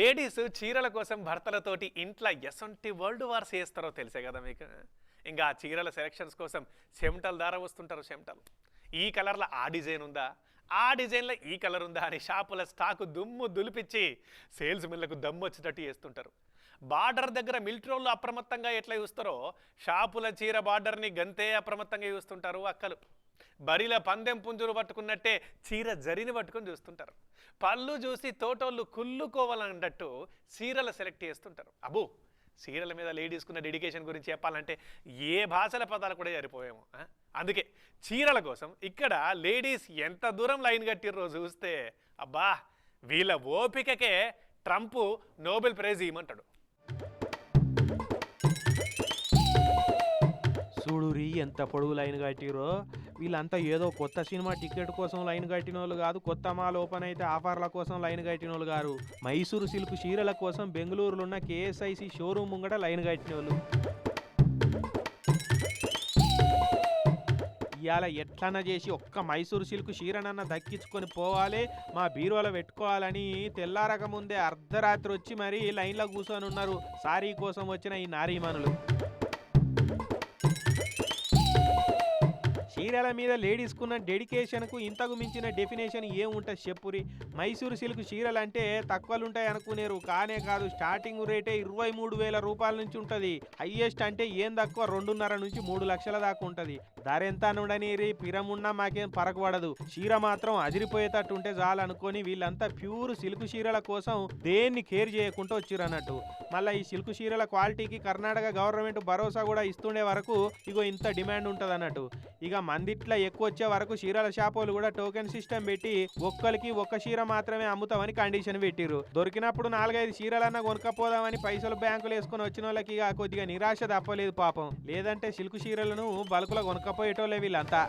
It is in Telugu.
లేడీస్ చీరల కోసం భర్తలతోటి ఇంట్లో ఎసొంటి వరల్డ్ వార్స్ చేస్తారో తెలిసే కదా మీకు? ఇంకా ఆ చీరల సెలక్షన్స్ కోసం చెమటల ద్వారా వస్తుంటారు చెమటలు. ఈ కలర్లో ఆ డిజైన్ ఉందా? ఆ డిజైన్లో ఈ కలర్ ఉందా అని షాపుల స్టాకు దుమ్ము దులిపించి సేల్స్ మిల్లకు దమ్ము వచ్చేటట్టు చేస్తుంటారు. బార్డర్ దగ్గర మిలిటరీలు అప్రమత్తంగా ఎట్లా చూస్తారో షాపుల చీర బార్డర్ని గంతే అప్రమత్తంగా చూస్తుంటారు అక్కలు. బరిల పందెం పుంజులు పట్టుకున్నట్టే చీర జరిని పట్టుకొని చూస్తుంటారు. పళ్ళు చూసి తోటోళ్ళు కుళ్ళుకోవాలన్నట్టు చీరలు సెలెక్ట్ చేస్తుంటారు. అబు చీరల మీద లేడీస్కున్న డెడికేషన్ గురించి చెప్పాలంటే ఏ భాషల పదాలు కూడా సరిపోయాము అందుకే చీరల కోసం ఇక్కడ లేడీస్ ఎంత దూరం లైన్ కట్టిర్రో చూస్తే అబ్బా వీళ్ళ ఓపికకే ట్రంప్ నోబెల్ ప్రైజ్ ఇవ్వమంటాడు. చూడురి ఎంత పొడుగు లైన్ కట్టిరో వీళ్ళంతా ఏదో కొత్త సినిమా టికెట్ కోసం లైన్ కట్టిన వాళ్ళు కాదు కొత్త మాల్ ఓపెన్ అయితే ఆఫర్ల కోసం లైన్ కట్టిన వాళ్ళు గారు. మైసూరు సిల్క్ చీరల కోసం బెంగళూరులో ఉన్న కేఎస్ఐసి షోరూమ్ ముంగట లైన్ కట్టిన వాళ్ళు ఇవాళ ఎట్లన్నా చేసి ఒక్క మైసూరు సిల్క్ చీరనన్న దక్కించుకొని పోవాలి మా బీరువాలో పెట్టుకోవాలని తెల్లారక ముందే అర్ధరాత్రి వచ్చి మరీ లైన్లో కూర్చొని ఉన్నారు సారీ కోసం వచ్చిన ఈ నారీమానులు చీరల మీద లేడీస్కున్న డెడికేషన్కు ఇంతకు మించిన డెఫినేషన్ ఏముంటుంది చెప్పురి? మైసూరు సిల్క్ చీరలు అంటే తక్కువలు ఉంటాయి అనుకునేరు. కానే కాదు స్టార్టింగ్ రేటే ఇరవై మూడు వేల రూపాయల నుంచి ఉంటుంది హయ్యెస్ట్ అంటే ఏం తక్కువ? రెండున్నర నుంచి మూడు లక్షల దాకా ఉంటుంది. ధర ఎంత ఉండనీరి పిరమున్నా మాకేం పరగబడదు చీర మాత్రం అదిరిపోయేటట్టు ఉంటే చాలు అనుకొని వీళ్ళంతా ప్యూర్ సిల్క్ చీరల కోసం దేన్ని కేర్ చేయకుండా వచ్చిర్రు అన్నట్టు మళ్ళీ ఈ సిల్క్ చీరల క్వాలిటీకి కర్ణాటక గవర్నమెంట్ భరోసా కూడా ఇస్తుండే వరకు ఇగో ఇంత డిమాండ్ ఉంటుంది అన్నట్టు ఇక మందిట్లా ఎక్కువ వచ్చే వరకు చీరల షాపులు కూడా టోకెన్ సిస్టమ్ పెట్టి ఒక్కరికి ఒక్క చీర మాత్రమే అమ్ముతామని కండిషన్ పెట్టిర్రు. దొరికినప్పుడు నాలుగైదు చీరలన్నా కొనుక్కపోదామని పైసలు బ్యాంకులు వేసుకుని వచ్చిన వాళ్ళకి కొద్దిగా నిరాశ తప్పలేదు పాపం. లేదంటే సిల్క్ చీరలను బల్కులో కొనుక్కపోయేటోళ్ళే వీళ్ళంతా.